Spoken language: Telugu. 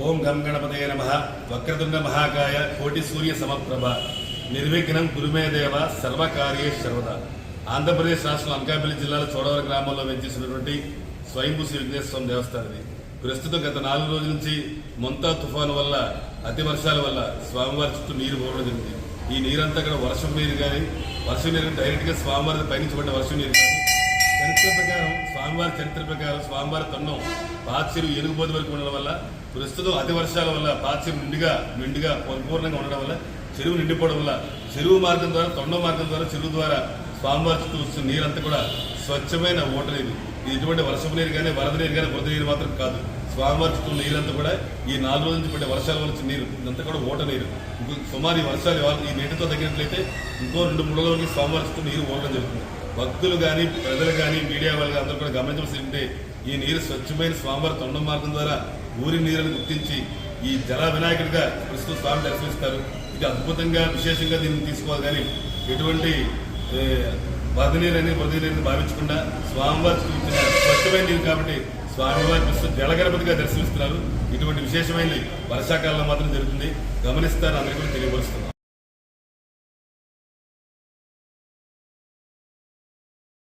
ఓం గం గణపతయ నమ. వక్రతుండ మహాకాయ కోటి సూర్య సమప్రభ. నిర్విఘ్నం గురుమే దేవ సర్వకార్యే సర్వద ఆంధ్రప్రదేశ్ రాష్ట్రం అనకాపల్లి జిల్లాలో చోడవరం గ్రామంలో వెంచేసినటువంటి స్వయంభూ శ్రీ విఘ్నేశ్వర స్వామి దేవస్థానం ఇది ప్రస్తుతం గత నాలుగు రోజుల నుంచి మొంతా తుఫాను వల్ల అతి వర్షాల వల్ల స్వామివారి చుట్టూ నీరు పోవడం జరిగింది. ఈ నీరంతా కూడా వర్షం నీరు కానీ వర్షం నీరు డైరెక్ట్గా స్వామివారి పైనుంచి పడ్డ వర్షం నీరు కానీ చరిత్ర ప్రకారం స్వామివారి చరిత్ర ప్రకారం స్వామివారి తొండం పాచిరు ఎనుగుబోతు వరకు ఉండడం వల్ల ప్రస్తుతం అతి వర్షాల వల్ల పాచిరు నిండుగా నిండుగా పరిపూర్ణంగా ఉండడం వల్ల చెరువు నిండిపోవడం వల్ల చెరువు మార్గం ద్వారా తొండం మార్గం ద్వారా చెరువు ద్వారా స్వామివారి చుట్టూ వస్తున్న నీరంతా కూడా స్వచ్ఛమైన ఓట నీరు ఇది ఎటువంటి వర్షపు నీరు కానీ వరద నీరు కానీ వరద నీరు మాత్రం కాదు. స్వామివారి చుట్టూ నీరంతా కూడా ఈ నాలుగు రోజుల నుంచి పడే వర్షాల వల్ల నీరు. ఇదంతా కూడా ఓట నీరు. సుమారు ఈ వర్షాలు ఈ నీటితో తగ్గినట్లయితే ఇంకో రెండు మూడు రోజులకి స్వామివారి చుట్టూ నీరు ఓడడం జరుగుతుంది. భక్తులు కానీ ప్రజలు కానీ మీడియా వాళ్ళు అందరూ కూడా గమనించవలసి ఉంటే ఈ నీరు స్వచ్ఛమైన స్వామివారి తొండం మార్గం ద్వారా ఊరి నీరుని గుర్తించి ఈ జల వినాయకుడిగా ప్రస్తుతం స్వామి దర్శనిస్తారు ఇది అద్భుతంగా విశేషంగా దీన్ని తీసుకోవాలి. కానీ ఎటువంటి ఏ, వరద నీరు అని వరద భావించకుండా స్వామివారి చూపించిన స్వచ్ఛమైన నీరు కాబట్టి స్వామివారి ప్రస్తుతం జలగణపతిగా దర్శనిస్తున్నారు ఇటువంటి విశేషమైన వర్షాకాలంలో మాత్రం జరుగుతుంది. గమనిస్తారు అందరికీ కూడా తెలియపరుస్తున్నాం.